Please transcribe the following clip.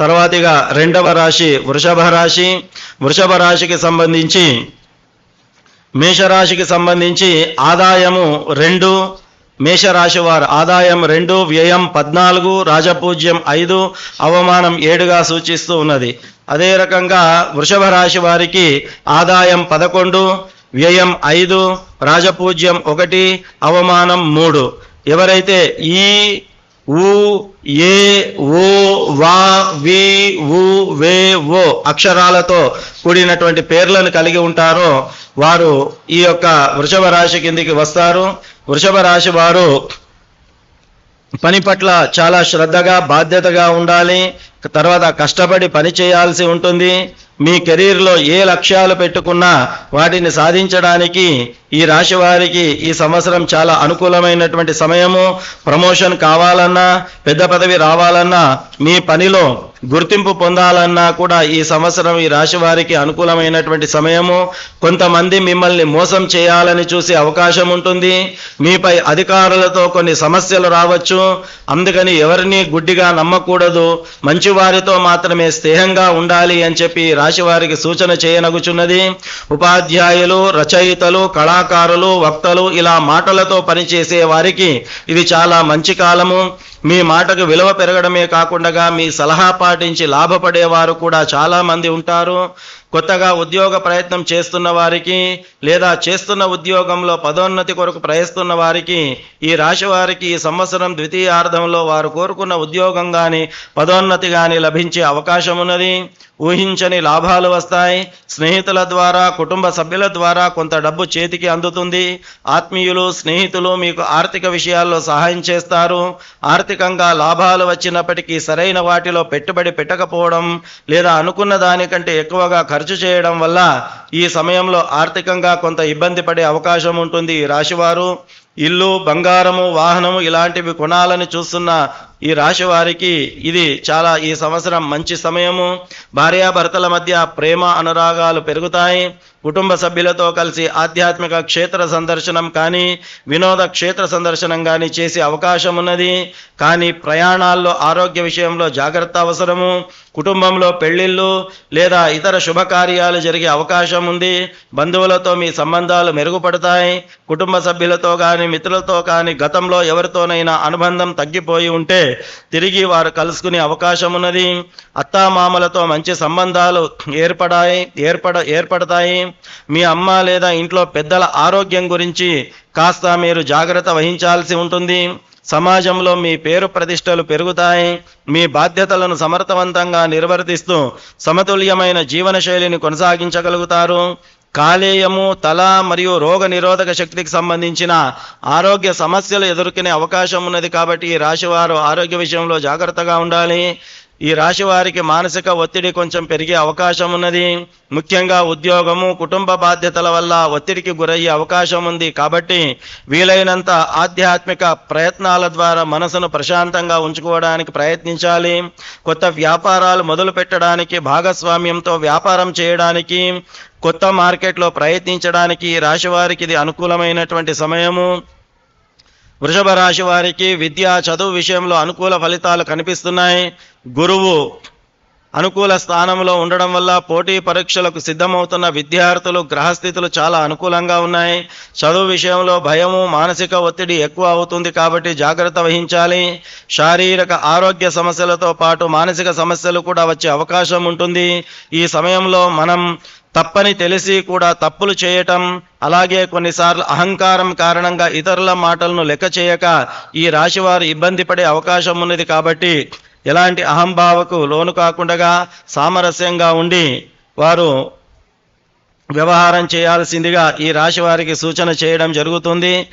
తర్వాతిగా రెండవ రాశి వృషభ రాశి. వృషభ రాశికి సంబంధించి మేషరాశికి సంబంధించి ఆదాయము రెండు మేషరాశి వారు ఆదాయం రెండు వ్యయం పద్నాలుగు రాజపూజ్యం ఐదు అవమానం ఏడుగా సూచిస్తూ ఉన్నది. అదే రకంగా వృషభ రాశి వారికి ఆదాయం పదకొండు వ్యయం ఐదు రాజపూజ్యం ఒకటి అవమానం మూడు. ఎవరైతే ఈ ఉ ఏ ఓ వా వి ఉ వే ఓ అక్షరాలతో కూడినటువంటి పేర్లను కలిగి ఉంటారో వారు ఈ యొక్క వృషభ రాశి కిందికి వస్తారు. వృషభ రాశి వారు పని పట్ల చాలా శ్రద్ధగా బాధ్యతగా ఉండాలి. తర్వాత కష్టపడి పని చేయాల్సి ఉంటుంది. మీ కెరీర్లో ఏ లక్ష్యాలు పెట్టుకున్నా వాటిని సాధించడానికి ఈ రాశి వారికి ఈ సంవత్సరం చాలా అనుకూలమైనటువంటి సమయము. ప్రమోషన్ కావాలన్నా పెద్ద పదవి రావాలన్నా మీ పనిలో గుర్తింపు పొందాలన్నా కూడా ఈ సంవత్సరం ఈ రాశి వారికి అనుకూలమైనటువంటి సమయము. కొంతమంది మిమ్మల్ని మోసం చేయాలని చూసే అవకాశం ఉంటుంది. మీపై అధికారులతో కొన్ని సమస్యలు రావచ్చు. అందుకని ఎవరిని గుడ్డిగా నమ్మకూడదు. మంచి వారితో మాత్రమే స్నేహంగా ఉండాలి అని చెప్పి రాశి వారికి సూచన చేయనగుచున్నది. ఉపాధ్యాయులు రచయితలు కళాకారులు వక్తలు ఇలా మాటలతో పనిచేసే వారికి ఇది చాలా మంచి కాలము. మీ మాటకు విలువ పెరగడమే కాకుండా మీ సలహా పాటించి లాభపడేవారు కూడా చాలా మంది ఉంటారు. కొత్తగా ఉద్యోగ ప్రయత్నం చేస్తున్న వారికి లేదా చేస్తున్న ఉద్యోగంలో పదోన్నతి కొరకు ప్రయత్నిస్తున్న వారికి ఈ రాశి వారికి ఈ సంవత్సరం ద్వితీయార్థంలో వారు కోరుకున్న ఉద్యోగం కానీ పదోన్నతి కానీ లభించే అవకాశం ఉన్నది. ఊహించని లాభాలు వస్తాయి. స్నేహితుల ద్వారా కుటుంబ సభ్యుల ద్వారా కొంత డబ్బు చేతికి అందుతుంది. ఆత్మీయులు స్నేహితులు మీకు ఆర్థిక విషయాల్లో సహాయం చేస్తారు. ఆర్థికంగా లాభాలు వచ్చినప్పటికీ సరైన వాటిలో పెట్టుబడి పెట్టకపోవడం లేదా అనుకున్న దానికంటే ఎక్కువగా ఖర్చు చేయడం వల్ల ఈ సమయంలో ఆర్థికంగా కొంత ఇబ్బంది పడే అవకాశం ఉంటుంది. రాశివారు ఇల్లు బంగారము వాహనము ఇలాంటివి కొనాలని చూస్తున్న ఈ రాశి వారికి ఇది చాలా ఈ సంవత్సరం మంచి సమయము. భార్యాభర్తల మధ్య ప్రేమ అనురాగాలు పెరుగుతాయి. కుటుంబ సభ్యులతో కలిసి ఆధ్యాత్మిక క్షేత్ర సందర్శనం కానీ వినోద క్షేత్ర సందర్శనం కానీ చేసే అవకాశం ఉన్నది. కానీ ప్రయాణాల్లో ఆరోగ్య విషయంలో జాగ్రత్త అవసరము. కుటుంబంలో పెళ్ళిళ్ళు లేదా ఇతర శుభకార్యాలు జరిగే అవకాశం ఉంది. బంధువులతో మీ సంబంధాలు మెరుగుపడతాయి. కుటుంబ సభ్యులతో కానీ మిత్రులతో కానీ గతంలో ఎవరితోనైనా అనుబంధం తగ్గిపోయి ఉంటే తిరిగి వారు కలుసుకునే అవకాశం ఉన్నది. అత్తామామలతో మంచి సంబంధాలు ఏర్పడాయి ఏర్పడ ఏర్పడతాయి. మీ అమ్మ లేదా ఇంట్లో పెద్దల ఆరోగ్యం గురించి కాస్త మీరు జాగ్రత్త వహించాల్సి ఉంటుంది. సమాజంలో మీ పేరు ప్రతిష్టలు పెరుగుతాయి. మీ బాధ్యతలను సమర్థవంతంగా నిర్వర్తిస్తూ సమతుల్యమైన జీవనశైలిని కొనసాగించగలుగుతారు. కాలేయము తల మరియు రోగ నిరోధక శక్తికి సంబంధించిన ఆరోగ్య సమస్యలు ఎదుర్కొనే అవకాశం ఉన్నది కాబట్టి ఈ రాశివారు ఆరోగ్య విషయంలో జాగ్రత్తగా ఉండాలి. ఈ రాశి వారికి మానసిక ఒత్తిడి కొంచెం పెరిగే అవకాశం ఉన్నది. ముఖ్యంగా ఉద్యోగము కుటుంబ బాధ్యతల వల్ల ఒత్తిడికి గురయ్యే అవకాశం ఉంది. కాబట్టి వీలైనంత ఆధ్యాత్మిక ప్రయత్నాల ద్వారా మనసును ప్రశాంతంగా ఉంచుకోవడానికి ప్రయత్నించాలి. కొత్త వ్యాపారాలు మొదలు పెట్టడానికి భాగస్వామ్యంతో వ్యాపారం చేయడానికి కొత్త మార్కెట్లో ప్రయత్నించడానికి ఈ రాశి వారికి ఇది అనుకూలమైనటువంటి సమయము. వృషభ రాశి వారికి విద్య చదువు విషయంలో అనుకూల ఫలితాలు కనిపిస్తున్నాయి. గురువు అనుకూల స్థానంలో ఉండడం వల్ల పోటీ పరీక్షలకు సిద్ధమవుతున్న విద్యార్థులు గ్రహస్థితులు చాలా అనుకూలంగా ఉన్నాయి. చదువు విషయంలో భయము మానసిక ఒత్తిడి ఎక్కువ అవుతుంది కాబట్టి జాగ్రత్త వహించాలి. శారీరక ఆరోగ్య సమస్యలతో పాటు మానసిక సమస్యలు కూడా వచ్చే అవకాశం ఉంటుంది. ఈ సమయంలో మనం తప్పని తెలిసి కూడా తప్పులు చేయటం అలాగే కొన్నిసార్లు అహంకారం కారణంగా ఇతరుల మాటలను లెక్క చేయక ఈ రాశివారు ఇబ్బంది పడే అవకాశం ఉన్నది కాబట్టి ఎలాంటి అహంభావకు లోను కాకుండా సామరస్యంగా ఉండి వారు వ్యవహారం చేయాల్సిందిగా ఈ రాశి వారికి సూచన చేయడం జరుగుతుంది.